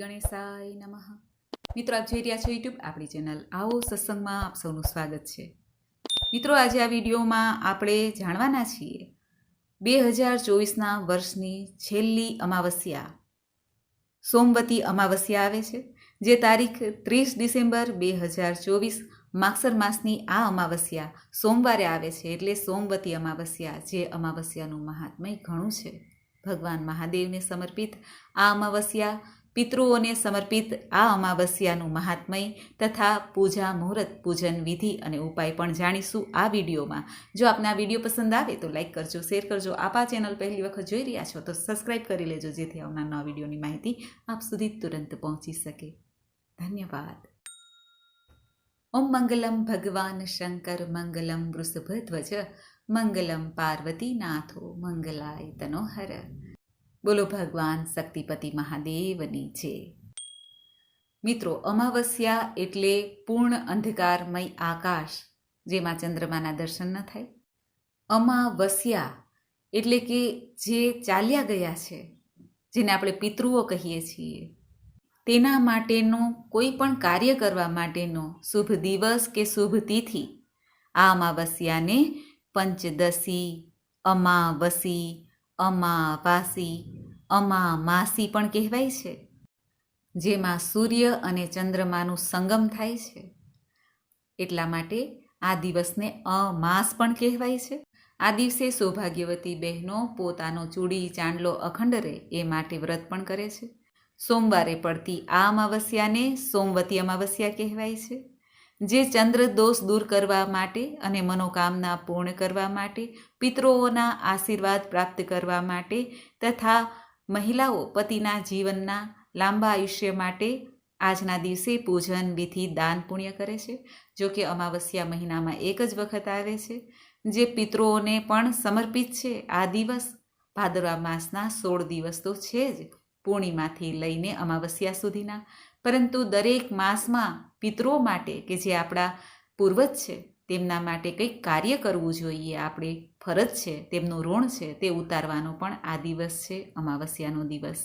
ગણેશાય નમઃ. મિત્રો, આપ જોઈ રહ્યા છો યુટ્યુબ આપણી ચેનલ આવો સત્સંગમાં આપ સૌનું સ્વાગત છે. મિત્રો, આજે આ વિડીયોમાં આપણે જાણવાના છીએ બે હજાર ચોવીસના વર્ષની છેલ્લી અમાવસ્યા. સોમવતી અમાવસ્યા આવે છે, જે તારીખ ત્રીસ ડિસેમ્બર બે હજાર ચોવીસ માગસર માસની આ અમાવસ્યા સોમવારે આવે છે, એટલે સોમવતી અમાવસ્યા જે અમાવસ્યાનું મહાત્મય ઘણું છે. ભગવાન મહાદેવને સમર્પિત આ અમાવસ્યા પિતૃઓને સમર્પિત આ અમાવસ્યાનું મહાત્મય તથા પૂજા મુહૂર્ત પૂજન વિધિ અને ઉપાય પણ જાણીશું આ વિડીયોમાં. જો આપને વીડિયો પસંદ આવે તો લાઈક કરજો, શેર કરજો. આપ આ ચેનલ પહેલી વખત જોઈ રહ્યા છો તો સબસ્ક્રાઈબ કરી લેજો જેથી આવનાર નવા વિડીયોની માહિતી આપ સુધી તુરંત પહોંચી શકે. ધન્યવાદ. ઓમ મંગલમ ભગવાન શંકર મંગલમ વૃષભધ્વજ મંગલમ પાર્વતી નાથો મંગલાય તનોહર. બોલો ભગવાન શક્તિપતિ મહાદેવની છે મિત્રો, અમાવસ્યા એટલે પૂર્ણ અંધકારમય આકાશ, જેમાં ચંદ્રમાના દર્શન ન થાય. અમાવસ્યા એટલે કે જે ચાલ્યા ગયા છે, જેને આપણે પિતૃઓ કહીએ છીએ. તેના માટેનો કોઈ પણ કાર્ય કરવા માટેનો શુભ દિવસ કે શુભ તિથિ આ અમાવસ્યાને પંચદશી, અમાવસી અમાવાસી, અમામાસી પણ કહેવાય છે, જેમાં સૂર્ય અને ચંદ્રમાનું સંગમ થાય છે. એટલા માટે આ દિવસને અમાસ પણ કહેવાય છે. આ દિવસે સૌભાગ્યવતી બહેનો પોતાનો ચૂડી, ચાંદલો અખંડ રહે એ માટે વ્રત પણ કરે છે. સોમવારે પડતી આ અમાવસ્યાને સોમવતી અમાવસ્યા કહેવાય છે. જે ચંદ્ર દોષ દૂર કરવા માટે અને મનોકામના પૂર્ણ કરવા માટે, પિતૃઓના આશીર્વાદ પ્રાપ્ત કરવા માટે તથા મહિલાઓ પતિના જીવનના લાંબા આયુષ્ય માટે આજના દિવસે પૂજન, વિધિ, દાન પુણ્ય કરે છે. જો કે અમાવસ્યા મહિનામાં એક જ વખત આવે છે, જે પિતૃઓને પણ સમર્પિત છે. આ દિવસ ભાદરવા માસના સોળ દિવસ તો છે જ. પૂર્ણિમાથી લઈને અમાવસ્યા સુધીના. પરંતુ દરેક માસમાં પિતૃઓ માટે કે જે આપણા પૂર્વજ છે, તેમના માટે કંઈક કાર્ય કરવું જોઈએ. આપણે ફરજ છે, તેમનું ઋણ છે, તે ઉતારવાનો પણ આ દિવસ છે, અમાવસ્યાનો દિવસ.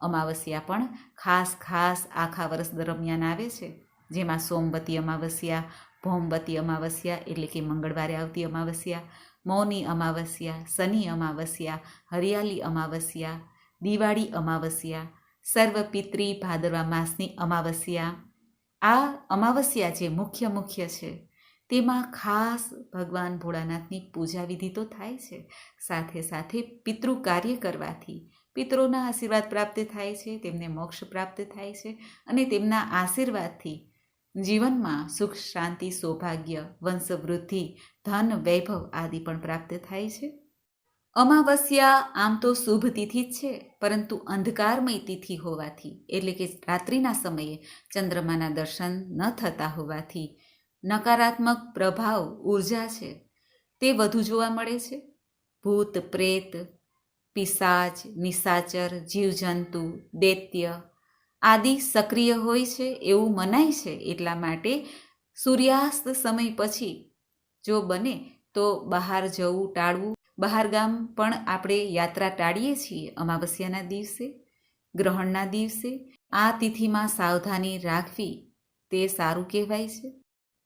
અમાવસ્યા પણ ખાસ ખાસ આખા વર્ષ દરમિયાન આવે છે. જેમાં સોમવતી અમાવસ્યા, ભૌમવતી અમાવસ્યા એટલે કે મંગળવારે આવતી અમાવસ્યા, મૌની અમાવસ્યા, શનિ અમાવસ્યા હરિયાળી અમાવસ્યા દિવાળી અમાવસ્યા. સર્વપિત્રી ભાદરવા માસની અમાવસ્યા. આ અમાવસ્યા જે મુખ્ય મુખ્ય છે, તેમાં ખાસ ભગવાન ભોળાનાથની પૂજા વિધિ તો થાય છે. સાથે સાથે પિતૃ કાર્ય કરવાથી પિતૃના આશીર્વાદ પ્રાપ્ત થાય છે, તેમને મોક્ષ પ્રાપ્ત થાય છે અને તેમના આશીર્વાદથી જીવનમાં સુખ, શાંતિ, સૌભાગ્ય, વંશવૃદ્ધિ, ધન, વૈભવ આદિ પણ પ્રાપ્ત થાય છે. અમાવસ્યા આમ તો શુભ તિથિ જ છે, પરંતુ અંધકારમય તિથિ હોવાથી, એટલે કે રાત્રિના સમયે ચંદ્રમાના દર્શન ન થતા હોવાથી નકારાત્મક પ્રભાવ ઊર્જા છે. તે વધુ જોવા મળે છે. ભૂત, પ્રેત, પિશાચ, નિશાચર, જીવજંતુ, દૈત્ય આદિ સક્રિય હોય છે એવું મનાય છે એટલા માટે સૂર્યાસ્ત સમય પછી જો બને તો બહાર જવું, ટાળવું બહારગામ પણ આપણે યાત્રા ટાળીએ છીએ અમાવસ્યાના દિવસે, ગ્રહણના દિવસે. આ તિથિમાં સાવધાની રાખવી તે સારું કહેવાય છે.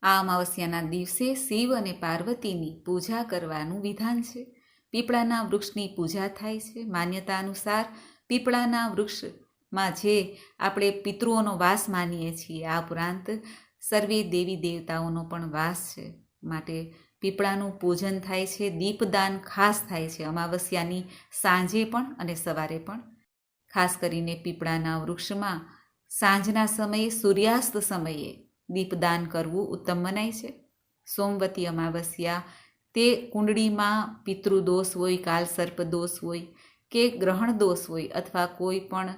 આ અમાવસ્યાના દિવસે શિવ અને પાર્વતીની પૂજા કરવાનું વિધાન છે. પીપળાના વૃક્ષની પૂજા થાય છે. માન્યતા અનુસાર પીપળાના વૃક્ષમાં જે આપણે પિતૃઓનો વાસ માનીએ છીએ, આ ઉપરાંત સર્વે દેવી દેવતાઓનો પણ વાસ છે. માટે પીપળાનું પૂજન થાય છે, દીપદાન ખાસ થાય છે અમાવસ્યાની સાંજે પણ અને સવારે પણ. ખાસ કરીને પીપળાના વૃક્ષમાં સાંજના સમયે, સૂર્યાસ્ત સમયે દીપદાન કરવું ઉત્તમ મનાય છે. સોમવતી અમાવસ્યા તે કુંડળીમાં પિતૃદોષ હોય, કાલસર્પ દોષ હોય કે ગ્રહણ દોષ હોય અથવા કોઈ પણ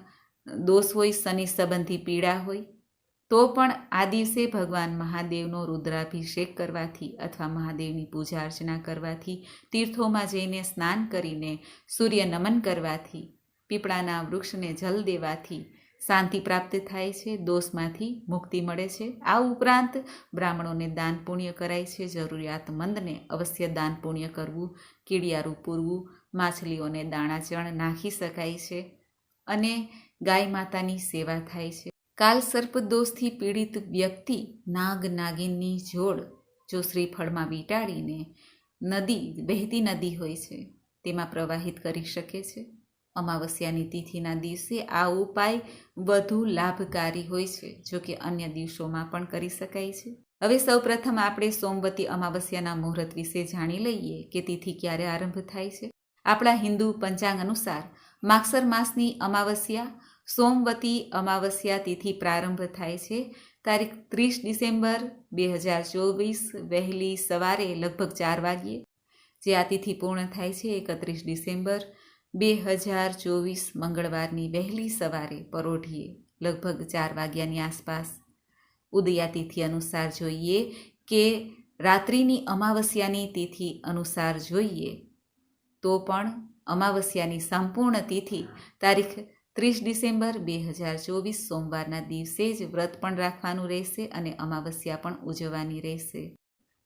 દોષ હોય, શનિ સંબંધી પીડા હોય તો પણ આ દિવસે ભગવાન મહાદેવનો રુદ્રાભિષેક કરવાથી અથવા મહાદેવની પૂજા અર્ચના કરવાથી, તીર્થોમાં જઈને સ્નાન કરીને સૂર્ય નમન કરવાથી, પીપળાના વૃક્ષને જલ દેવાથી શાંતિ પ્રાપ્ત થાય છે, દોષમાંથી મુક્તિ મળે છે. આ ઉપરાંત બ્રાહ્મણોને દાન પુણ્ય કરાય છે, જરૂરિયાતમંદને અવશ્ય દાન પુણ્ય કરવું, કીડિયારું પૂરવું, માછલીઓને દાણા ચણ નાખી શકાય છે અને ગાય માતાની સેવા થાય છે. કાલ સર્પદોષથી પીડિત વ્યક્તિ નાગ નાગિનની જોડ જો શ્રીફળમાં વીંટાળીને નદી, વહેતી નદી હોય છે, તેમાં પ્રવાહિત કરી શકે છે. અમાવસ્યાની તિથિના દિવસે આ ઉપાય વધુ લાભકારી હોય છે, જો કે અન્ય દિવસોમાં પણ કરી શકાય છે. હવે સૌપ્રથમ આપણે સોમવતી અમાવસ્યાના મુહૂર્ત વિશે જાણી લઈએ કે તિથિ ક્યારે આરંભ થાય છે. આપણા હિન્દુ પંચાંગ અનુસાર માગસર માસની અમાવસ્યા સોમવતી અમાવસ્યા તિથિ પ્રારંભ થાય છે. તારીખ ત્રીસ ડિસેમ્બર બે હજાર ચોવીસ વહેલી સવારે લગભગ ચાર વાગ્યે, જે આ તિથિ પૂર્ણ થાય છે એકત્રીસ ડિસેમ્બર બે હજાર ચોવીસ મંગળવારની વહેલી સવારે પરોઢીએ, લગભગ ચાર વાગ્યાની આસપાસ. ઉદયા તિથિ અનુસાર જોઈએ કે રાત્રિની અમાવસ્યાની તિથિ અનુસાર જોઈએ તો પણ અમાવસ્યાની સંપૂર્ણ તિથિ તારીખ ત્રીસ ડિસેમ્બર બે હજાર ચોવીસ સોમવારના દિવસે જ વ્રત પણ રાખવાનું રહેશે અને અમાવસ્યા પણ ઉજવવાની રહેશે.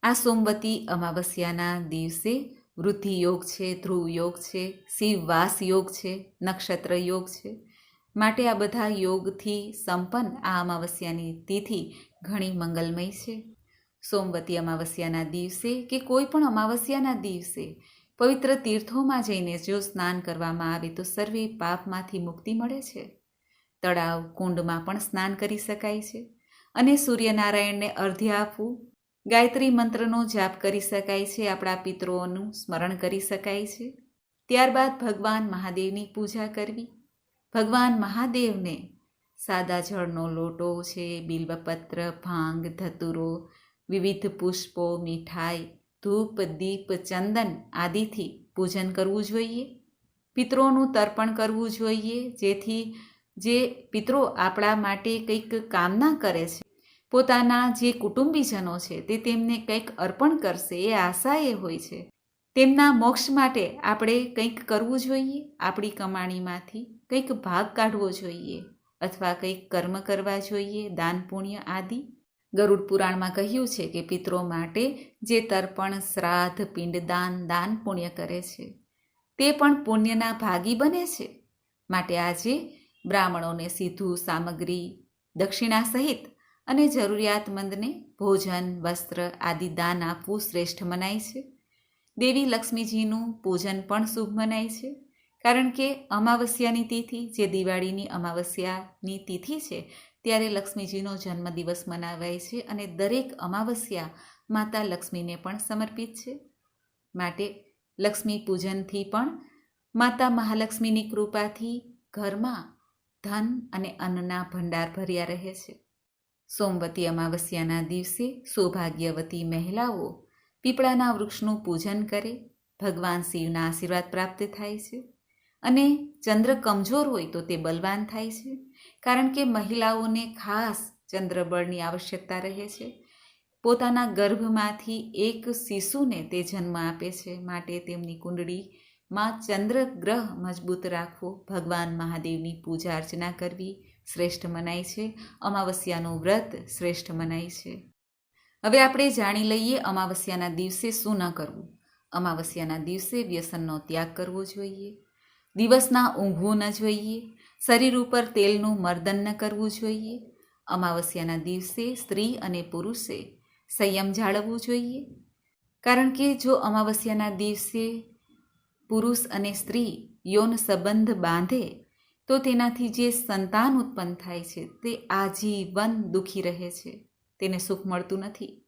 આ સોમવતી અમાવસ્યાના દિવસે વૃદ્ધિ યોગ છે, ધ્રુવ યોગ છે શિવવાસ યોગ છે, નક્ષત્ર યોગ છે. માટે આ બધા યોગથી સંપન્ન આ અમાવસ્યાની તિથિ ઘણી મંગલમય છે. સોમવતી અમાવસ્યાના દિવસે કે કોઈ પણ અમાવસ્યાના દિવસે પવિત્ર તીર્થોમાં જઈને જો સ્નાન કરવામાં આવે તો સર્વે પાપમાંથી મુક્તિ મળે છે. તળાવ કુંડમાં પણ સ્નાન કરી શકાય છે અને સૂર્યનારાયણને અર્ધ્ય આપવું. ગાયત્રી મંત્રનો જાપ કરી શકાય છે, આપણા પિતૃઓનું સ્મરણ કરી શકાય છે. ત્યારબાદ ભગવાન મહાદેવની પૂજા કરવી. ભગવાન મહાદેવને સાદા જળનો લોટો છે, બિલ્વપત્ર, ભાંગ, ધતુરો, વિવિધ પુષ્પો, મીઠાઈ ધૂપ, દીપ, ચંદન આદિથી પૂજન કરવું જોઈએ. પિત્રોનું તર્પણ કરવું જોઈએ, જેથી જે પિત્રો આપણા માટે કંઈક કામના કરે છે. પોતાના જે કુટુંબીજનો છે તે તેમને કંઈક અર્પણ કરશે એ આશા એ હોય છે. તેમના મોક્ષ માટે આપણે કંઈક કરવું જોઈએ, આપણી કમાણીમાંથી કંઈક ભાગ કાઢવો જોઈએ, અથવા કંઈક કર્મ કરવા જોઈએ, દાન, પુણ્ય આદિ. ગરુડ પુરાણમાં કહ્યું છે કે પિતરો માટે જે તર્પણ, શ્રાદ્ધ, પિંડદાન, દાન પુણ્ય કરે છે, તે પણ પુણ્યના ભાગી બને છે. માટે આજે બ્રાહ્મણોને સીધું સામગ્રી, દક્ષિણા સહિત અને જરૂરિયાતમંદને ભોજન, વસ્ત્ર આદિ દાન આપવું શ્રેષ્ઠ મનાય છે. દેવી લક્ષ્મીજીનું પૂજન પણ શુભ મનાય છે, કારણ કે અમાવસ્યાની તિથિ જે દિવાળીની અમાવસ્યાની તિથિ છે ત્યારે લક્ષ્મીજીનો જન્મદિવસ મનાવાય છે અને દરેક અમાવસ્યા માતા લક્ષ્મીને પણ સમર્પિત છે. માટે લક્ષ્મી પૂજનથી પણ માતા મહાલક્ષ્મીની કૃપાથી ઘરમાં ધન અને અન્નના ભંડાર ભર્યા રહે છે. સોમવતી અમાવસ્યાના દિવસે સૌભાગ્યવતી મહિલાઓ પીપળાના વૃક્ષનું પૂજન કરે, ભગવાન શિવના આશીર્વાદ પ્રાપ્ત થાય છે અને ચંદ્ર કમજોર હોય તો તે બલવાન થાય છે. કારણ કે મહિલાઓને ખાસ ચંદ્રબળની આવશ્યકતા રહે છે. પોતાના ગર્ભમાંથી એક શિશુને તે જન્મ આપે છે માટે તેમની કુંડળીમાં ચંદ્ર ગ્રહ મજબૂત રાખવો, ભગવાન મહાદેવની પૂજા અર્ચના કરવી શ્રેષ્ઠ મનાય છે. અમાવસ્યાનું વ્રત શ્રેષ્ઠ મનાય છે. હવે આપણે જાણી લઈએ અમાવસ્યાના દિવસે શું ન કરવું. અમાવસ્યાના દિવસે વ્યસનનો ત્યાગ કરવો જોઈએ. દિવસના ઊંઘવું ન જોઈએ. શરીર ઉપર તેલનું મર્દન ન કરવું જોઈએ. અમાવસ્યાના દિવસે સ્ત્રી અને પુરુષે સંયમ જાળવવું જોઈએ. કારણ કે જો અમાવસ્યાના દિવસે પુરુષ અને સ્ત્રી યૌન સંબંધ બાંધે, તો તેનાથી જે સંતાન ઉત્પન્ન થાય છે, તે આજીવન દુઃખી રહે છે. તેને સુખ મળતું નથી.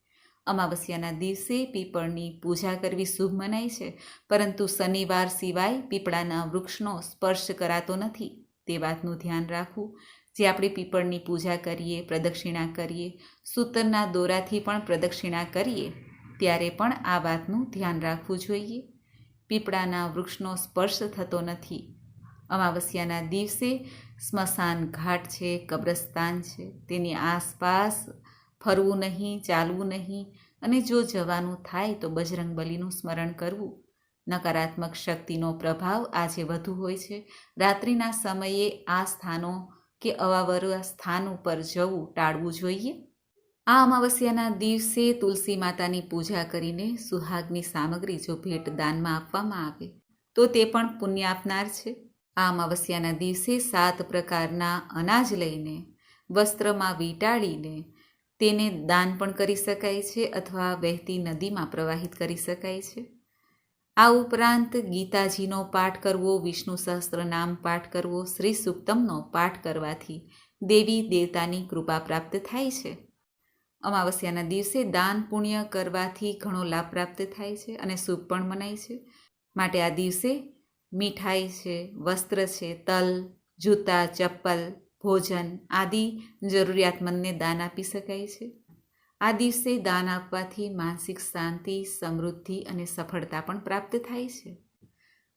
અમાવસ્યાના દિવસે પીપળની પૂજા કરવી શુભ મનાય છે, પરંતુ શનિવાર સિવાય પીપળાના વૃક્ષનો સ્પર્શ કરાતો નથી. તે વાતનું ધ્યાન રાખવું. જે આપણે પીપળની પૂજા કરીએ, પ્રદક્ષિણા કરીએ, સૂતરના દોરાથી પણ પ્રદક્ષિણા કરીએ, ત્યારે પણ આ વાતનું ધ્યાન રાખવું જોઈએ. પીપળાના વૃક્ષનો સ્પર્શ થતો નથી. અમાવસ્યાના દિવસે સ્મશાન ઘાટ છે, કબ્રસ્તાન છે. તેની આસપાસ ફરવું નહીં, ચાલવું નહીં અને જો જવાનું થાય તો બજરંગ બલીનું સ્મરણ કરવું. નકારાત્મક શક્તિનો પ્રભાવ આજે વધુ હોય છે. રાત્રિના સમયે આ સ્થાનો કે અવાવરવા સ્થાન ઉપર જવું ટાળવું જોઈએ. આ અમાવસ્યાના દિવસે તુલસી માતાની પૂજા કરીને સુહાગની સામગ્રી જો ભેટ દાનમાં આપવામાં આવે, તો તે પણ પુણ્ય આપનાર છે. આ અમાવસ્યાના દિવસે સાત પ્રકારના અનાજ લઈને, વસ્ત્રમાં વીંટાળીને તેને દાન પણ કરી શકાય છે અથવા વહેતી નદીમાં પ્રવાહિત કરી શકાય છે. આ ઉપરાંત ગીતાજીનો પાઠ કરવો, વિષ્ણુ સહસ્ત્ર નામ પાઠ કરવો, શ્રી સુક્તમનો પાઠ કરવાથી દેવી દેવતાની કૃપા પ્રાપ્ત થાય છે. અમાવસ્યાના દિવસે દાન પુણ્ય કરવાથી ઘણો લાભ પ્રાપ્ત થાય છે અને શુભ પણ મનાય છે. માટે આ દિવસે મીઠાઈ છે, વસ્ત્ર છે, તલ, જૂતા, ચપ્પલ, ભોજન આદિ જરૂરિયાતમંદને દાન આપી શકાય છે. આ દિવસે દાન આપવાથી માનસિક શાંતિ, સમૃદ્ધિ અને સફળતા પણ પ્રાપ્ત થાય છે.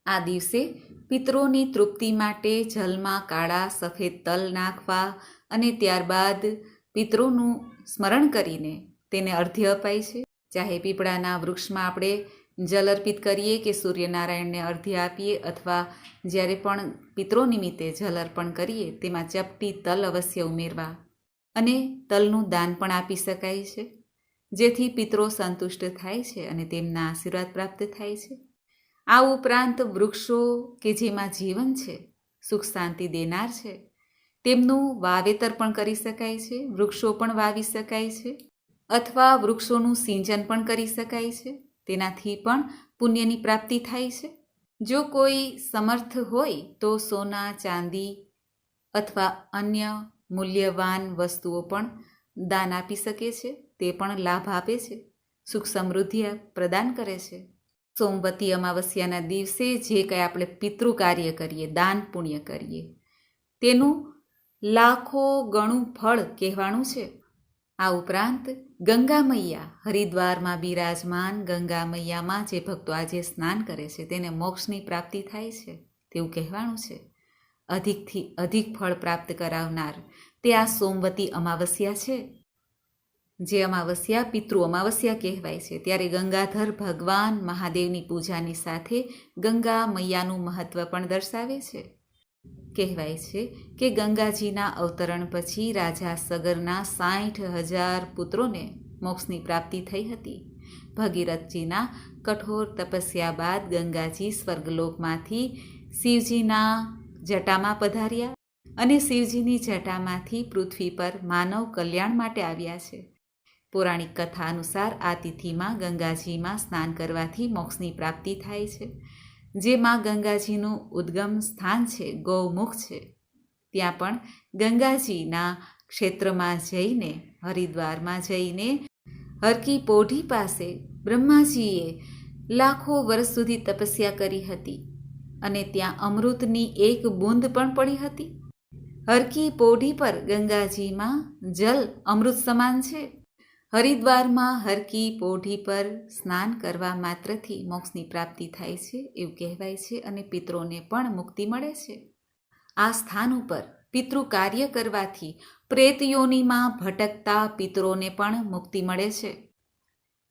આ દિવસે પિતરોની તૃપ્તિ માટે જલમાં કાળા સફેદ તલ નાખવા અને ત્યારબાદ પિતરોનું સ્મરણ કરીને તેને અર્ધ્ય અપાય છે. ચાહે પીપળાના વૃક્ષમાં આપણે જલ અર્પિત કરીએ કે સૂર્યનારાયણને અર્ધ્ય આપીએ અથવા જ્યારે પણ પિતરો નિમિત્તે જલ અર્પણ કરીએ, તેમાં ચપટી તલ અવશ્ય ઉમેરવા. અને તલનું દાન પણ આપી શકાય છે, જેથી પિત્રો સંતુષ્ટ થાય છે અને તેમના આશીર્વાદ પ્રાપ્ત થાય છે. આ ઉપરાંત વૃક્ષો કે જેમાં જીવન છે, સુખ શાંતિ દેનાર છે, તેમનું વાવેતર પણ કરી શકાય છે, વૃક્ષો પણ વાવી શકાય છે, અથવા વૃક્ષોનું સિંચન પણ કરી શકાય છે, તેનાથી પણ પુણ્યની પ્રાપ્તિ થાય છે. જો કોઈ સમર્થ હોય તો સોના, ચાંદી અથવા અન્ય મૂલ્યવાન વસ્તુઓ પણ દાન આપી શકે છે, તે પણ લાભ આપે છે, સુખ સમૃદ્ધિ પ્રદાન કરે છે. સોમવતી અમાવસ્યાના દિવસે જે કંઈ આપણે પિતૃ કાર્ય કરીએ, દાન પુણ્ય કરીએ, તેનું લાખો ગણું ફળ કહેવાનું છે. આ ઉપરાંત ગંગા મૈયા હરિદ્વારમાં બિરાજમાન ગંગા મૈયામાં જે ભક્તો આજે સ્નાન કરે છે, તેને મોક્ષની પ્રાપ્તિ થાય છે, તેવું કહેવાનું છે. અધિકથી અધિક ફળ પ્રાપ્ત કરાવનાર. તે આ સોમવતી અમાવસ્યા છે, જે અમાવસ્યા પિતૃ અમાવસ્યા કહેવાય છે. ત્યારે ગંગાધર ભગવાન મહાદેવની પૂજાની સાથે ગંગા મૈયાનું મહત્વ પણ દર્શાવે છે. કહેવાય છે કે ગંગાજીના અવતરણ પછી રાજા સગરના સાઠ હજાર પુત્રોને મોક્ષની પ્રાપ્તિ થઈ હતી. ભગીરથજીના કઠોર તપસ્યા બાદ ગંગાજી સ્વર્ગલોકમાંથી શિવજીના જટામાં પધાર્યા અને શિવજીની જટામાંથી પૃથ્વી પર માનવ કલ્યાણ માટે આવ્યા છે. પૌરાણિક કથા અનુસાર આ તિથિમાં ગંગાજીમાં સ્નાન કરવાથી મોક્ષની પ્રાપ્તિ થાય છે, જેમાં ગંગાજીનું ઉદ્ગમ સ્થાન છે, ગૌમુખ છે. ત્યાં પણ ગંગાજીના ક્ષેત્રમાં જઈને, હરિદ્વારમાં જઈને, હરકી પોઢી પાસે બ્રહ્માજીએ લાખો વર્ષ સુધી તપસ્યા કરી હતી. અને ત્યાં અમૃતની એક બૂંદ પણ પડી હતી. હરકી પોઢી પર ગંગાજીમાં જલ અમૃત સમાન છે. હરિદ્વારમાં હરકી પોઢી પર સ્નાન કરવા માત્રથી મોક્ષની પ્રાપ્તિ થાય છે એવું કહેવાય છે અને પિત્રોને પણ મુક્તિ મળે છે. આ સ્થાન ઉપર પિતૃ કાર્ય કરવાથી પ્રેતયોનીમાં ભટકતા પિતરોને પણ મુક્તિ મળે છે.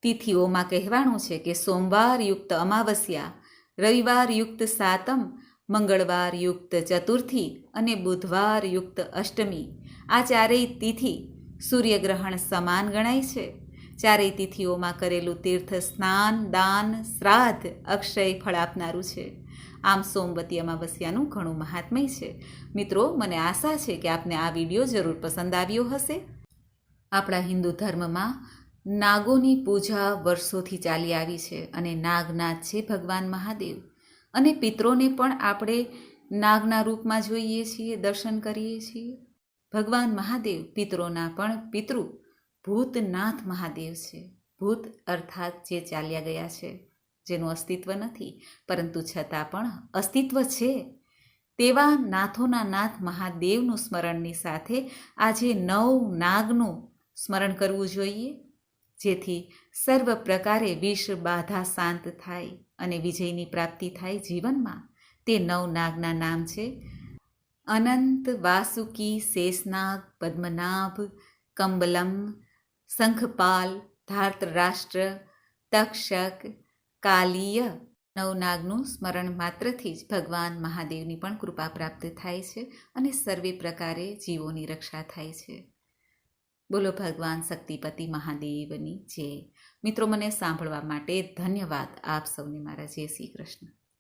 તિથિઓમાં કહેવાનું છે કે સોમવાર યુક્ત અમાવસ્યા રવિવાર યુક્ત સાતમ, મંગળવાર યુક્ત ચતુર્થી અને બુધવાર યુક્ત અષ્ટમી. આ ચારેય તિથિ સૂર્યગ્રહણ સમાન ગણાય છે. ચારેય તિથિઓમાં કરેલું તીર્થ સ્નાન, દાન, શ્રાદ્ધ અક્ષય ફળ આપનારું છે. આમ સોમવતી અમાવસ્યાનું ઘણું મહાત્મય છે. મિત્રો, મને આશા છે કે આપને આ વીડિયો જરૂર પસંદ આવ્યો હશે. આપણા હિન્દુ ધર્મમાં નાગોની પૂજા વર્ષોથી ચાલી આવી છે અને નાગનાથ છે ભગવાન મહાદેવ. અને પિત્રોને પણ આપણે નાગના રૂપમાં જોઈએ છીએ, દર્શન કરીએ છીએ. ભગવાન મહાદેવ પિત્રોના પણ પિતૃ ભૂતનાથ મહાદેવ છે. ભૂત અર્થાત જે ચાલ્યા ગયા છે, જેનું અસ્તિત્વ નથી, પરંતુ છતાં પણ અસ્તિત્વ છે. તેવા નાથોના નાથ મહાદેવનું સ્મરણની સાથે આજે નવ નાગનું સ્મરણ કરવું જોઈએ. જેથી સર્વ પ્રકારે વિષ બાધા શાંત થાય અને વિજયની પ્રાપ્તિ થાય જીવનમાં. તે નવ નાગના નામ છે. અનંત વાસુકી શેષનાગ પદ્મનાભ કંબલમ શંખપાલ ધાર્તરાષ્ટ્ર તક્ષક કાલીય. નવનાગનું સ્મરણ માત્રથી જ ભગવાન મહાદેવની પણ કૃપા પ્રાપ્ત થાય છે અને સર્વે પ્રકારે જીવોની રક્ષા થાય છે. બોલો ભગવાન શક્તિપતિ મહાદેવની જય. મિત્રો, મને સાંભળવા માટે ધન્યવાદ. આપ સૌને મારા જય શ્રી કૃષ્ણ.